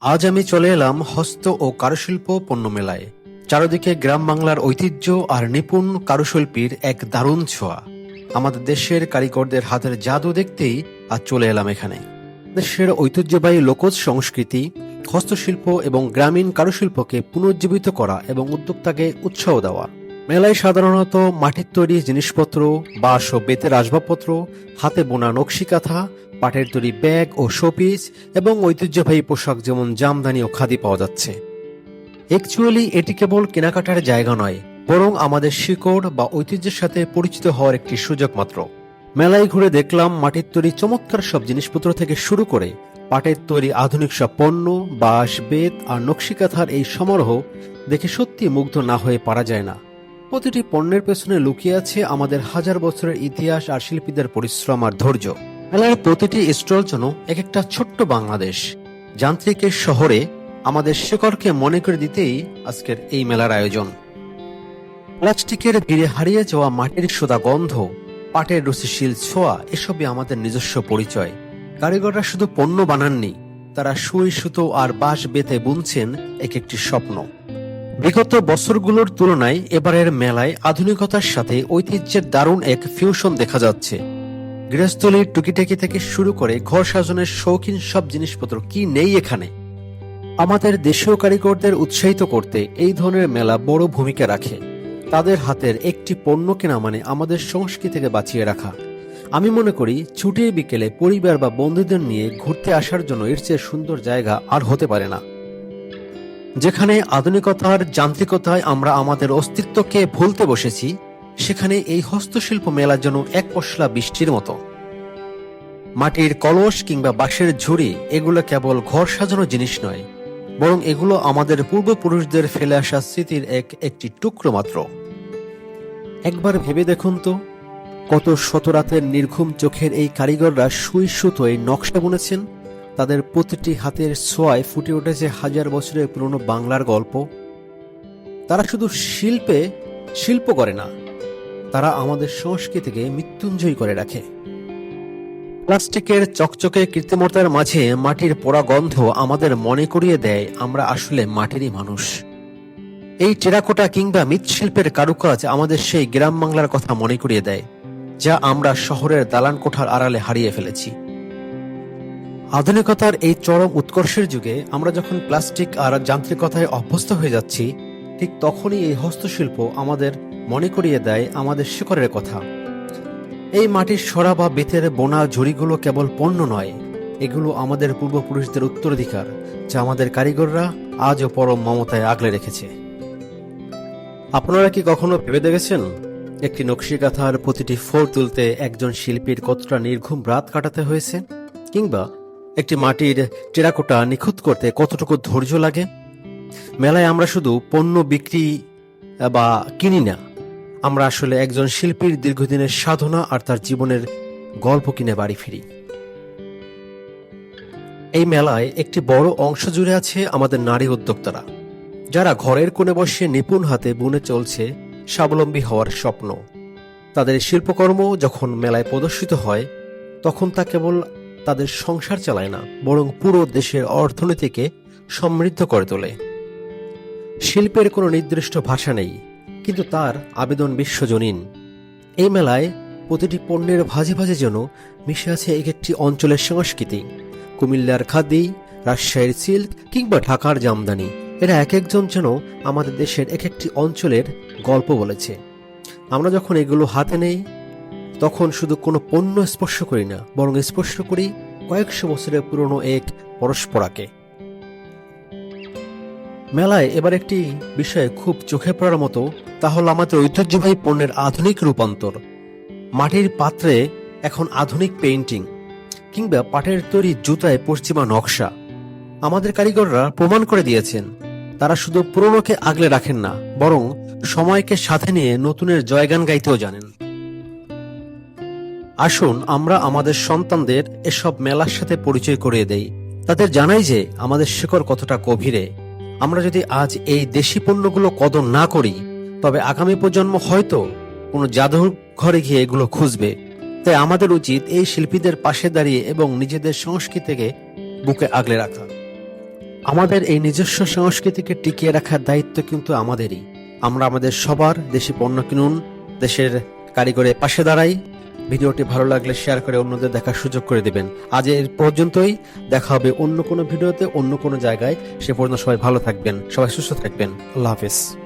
আজ আমি চলে এলাম হস্ত ও কারুশিল্প পণ্য মেলায় চারদিকে গ্রাম বাংলার ঐতিহ্য আর নিপুণ কারুশিল্পীর এক দারুণ ছোঁয়া। আমাদের দেশের কারিগরদের হাতের জাদু দেখতেই আজ চলে এলাম এখানে। দেশের ঐতিহ্যবাহী লোকজ সংস্কৃতি, হস্তশিল্প এবং গ্রামীণ কারুশিল্পকে পুনর্জীবিত করা এবং উদ্যোক্তাকে উৎসাহ দেওয়া। মেলায় সাধারণত মাটির তৈরি জিনিসপত্র, বাঁশ ও বেতের আসবাবপত্র, হাতে বোনা নকশি কাঁথা পাটের তৈরি ব্যাগ ও শোপিস এবং ঐতিহ্যবাহী পোশাক যেমন জামদানি ও খাদি পাওয়া যাচ্ছে। অ্যাকচুয়ালি এটি কেবল কেনাকাটার জায়গা নয়, বরং আমাদের শিকড় বা ঐতিহ্যের সাথে পরিচিত হওয়ার একটি সুযোগ মাত্র। মেলায় ঘুরে দেখলাম মাটির তৈরি চমৎকার সব জিনিসপত্র থেকে শুরু করে পাটের তৈরি আধুনিক সব পণ্য, বাঁশ, বেত আর নকশিকাথার এই সমারোহ দেখে সত্যি মুগ্ধ না হয়ে পারা যায় না। প্রতিটি পণ্যের পেছনে লুকিয়ে আছে আমাদের হাজার বছরের ইতিহাস আর শিল্পীদের পরিশ্রম আর ধৈর্য। মেলার প্রতিটি স্টল যেন এক একটা ছোট্ট বাংলাদেশ। যান্ত্রিকের শহরে আমাদের শেকড়কে মনে করে দিতেই আজকের এই মেলার আয়োজন। প্লাস্টিকের ভিড়ে হারিয়ে যাওয়া মাটির সোদা গন্ধ, পাটের রুচিশীল ছোঁয়া, এসবই আমাদের নিজস্ব পরিচয়। কারিগররা শুধু পণ্য বানাননি, তারা সুই, সুতো আর বাঁশ বেতে বুনছেন এক একটি স্বপ্ন। বিগত বছরগুলোর তুলনায় এবারের মেলায় আধুনিকতার সাথে ঐতিহ্যের দারুণ এক ফিউশন দেখা যাচ্ছে। গৃহস্থলীর টুকিটাকি থেকে শুরু করে ঘর সাজানোর শৌখিন সব জিনিসপত্র কি নেই এখানে? আমাদের দেশীয় কারিগরদের উৎসাহিত করতে এই ধরনের মেলা বড় ভূমিকা রাখে। তাদের হাতের একটি পণ্য কেনা মানে আমাদের সংস্কৃতিকে বাঁচিয়ে রাখা। আমি মনে করি ছুটির বিকেলে পরিবার বা বন্ধুদের নিয়ে ঘুরতে আসার জন্য এর চেয়ে সুন্দর জায়গা আর হতে পারে না। যেখানে আধুনিকতার যান্ত্রিকতায় আমরা আমাদের অস্তিত্বকে ভুলতে বসেছি সেখানে এই হস্তশিল্প মেলা যেন এক পশলা বৃষ্টির মতো। মাটির কলস কিংবা বাঁশের ঝুড়ি, এগুলো কেবল ঘর সাজানো জিনিস নয়, বরং এগুলো আমাদের পূর্বপুরুষদের ফেলে আসা স্মৃতির এক, একটি টুকরো মাত্র। একবার ভেবে দেখুন তো, কত শতরাতের নির্ঘুম চোখের এই কারিগররা সুই সুতোয় নকশা বুনেছেন, তাদের প্রতিটি হাতের ছোঁয়ায় ফুটে উঠেছে হাজার বছরের পুরনো বাংলার গল্প। তারা শুধু শিল্পে শিল্প করে না তারা আমাদের সংস্কৃতিকে মৃত্যুঞ্জয়ী করে রাখে। প্লাস্টিকের চকচকে কৃত্রিমতার মাঝে মাটির পোড়া গন্ধ আমাদের মনে করিয়ে দেয়, আমরা আসলে মাটিরই মানুষ। এই টেরাকোটা কিংবা মৃৎশিল্পের কারুকাজ আমাদের সেই গ্রাম বাংলার কথা মনে করিয়ে দেয়, যা আমরা শহরের দালান কোঠার আড়ালে হারিয়ে ফেলেছি। আধুনিকতার এই চরম উৎকর্ষের যুগে আমরা যখন প্লাস্টিক আর যান্ত্রিকতায় অভ্যস্ত হয়ে যাচ্ছি, ঠিক তখনই এই হস্তশিল্প আমাদের মনে করিয়ে দেয় আমাদের শিকড়ের কথা। এই মাটির সরা বা বেতের বোনা ঝুড়িগুলো কেবল পণ্য নয়, এগুলো আমাদের পূর্বপুরুষদের উত্তরাধিকার, যা আমাদের কারিগররা আজও পরম মমতায় আগলে রেখেছে। আপনারা কি কখনো ভেবে দেখেছেন? একটি নকশিকাথার প্রতিটি ফোর তুলতে একজন শিল্পীর কতটা নির্ঘুম রাত কাটাতে হয়েছে? কিংবা একটি মাটির টেরাকোটা নিখুঁত করতে কতটুকু ধৈর্য লাগে? মেলায় আমরা শুধু পণ্য বিক্রি বা কিনি না আমরা আসলে একজন শিল্পীর দীর্ঘদিনের সাধনা আর তার জীবনের গল্প কিনে বাড়ি ফিরি। এই মেলায় একটি বড় অংশ জুড়ে আছে আমাদের নারী উদ্যোক্তারা, যারা ঘরের কোণে বসে নিপুণ হাতে বুনে চলছে স্বাবলম্বী হওয়ার স্বপ্ন। তাদের শিল্পকর্ম যখন মেলায় প্রদর্শিত হয়, তখন তা কেবল তাদের সংসার চালায় না, বরং পুরো দেশের অর্থনীতিকে সমৃদ্ধ করে তোলে। শিল্পের কোনো নির্দিষ্ট ভাষা নেই কিন্তু তার আবেদন বিশ্বজনীন। এই মেলায় প্রতিটি পণ্যের ভাজে ভাজে যেন মিশে আছে এক একটি অঞ্চলের সংস্কৃতি। কুমিল্লার খাদি, রাজশাহীর সিল্ক কিংবা ঢাকার জামদানি, এরা এক একজন যেন আমাদের দেশের এক একটি অঞ্চলের গল্প বলেছে। আমরা যখন এগুলো হাতে নেই, তখন শুধু কোনো পণ্য স্পর্শ করি না, বরং স্পর্শ করি কয়েকশো বছরের পুরনো এক পরস্পরাকে। মেলায় এবার একটি বিষয়ে খুব চোখে পড়ার মতো তা হল আমাদের ঐতিহ্যবাহী পণ্যের আধুনিক রূপান্তর। মাটির পাত্রে এখন আধুনিক পেইন্টিং কিংবা পাটের তৈরি জুতায় পশ্চিমা নকশা। আমাদের কারিগররা প্রমাণ করে দিয়েছেন, তারা শুধু পুরনোকে আগলে রাখেন না, বরং সময়কে সাথে নিয়ে নতুনের জয়গান গাইতেও জানেন। আসুন আমরা আমাদের সন্তানদের এসব মেলার সাথে পরিচয় করিয়ে দেই। তাদের জানাই যে আমাদের শিকড় কতটা গভীরে। আমরা যদি আজ এই দেশি পণ্যগুলো কদর না করি তবে আগামী প্রজন্ম হয়তো কোনো জাদুর ঘরে গিয়ে এগুলো খুঁজবে। তাই আমাদের উচিত এই শিল্পীদের পাশে দাঁড়িয়ে এবং নিজেদের সংস্কৃতিকে বুকে আগলে রাখা। আমাদের এই নিজস্ব সংস্কৃতিকে টিকিয়ে রাখার দায়িত্ব কিন্তু আমাদেরই। আমরা আমাদের সবার দেশি পণ্য কিনুন, দেশের কারিগরের পাশে দাঁড়াই। ভিডিওটি ভালো লাগলে শেয়ার করে অন্যদের দেখার সুযোগ করে দিবেন। আজ এর পর্যন্তই। দেখা হবে অন্য কোনো ভিডিওতে, অন্য কোনো জায়গায়। সে পর্যন্ত সবাই ভালো থাকবেন, সবাই সুস্থ থাকবেন। আল্লাহ হাফিজ।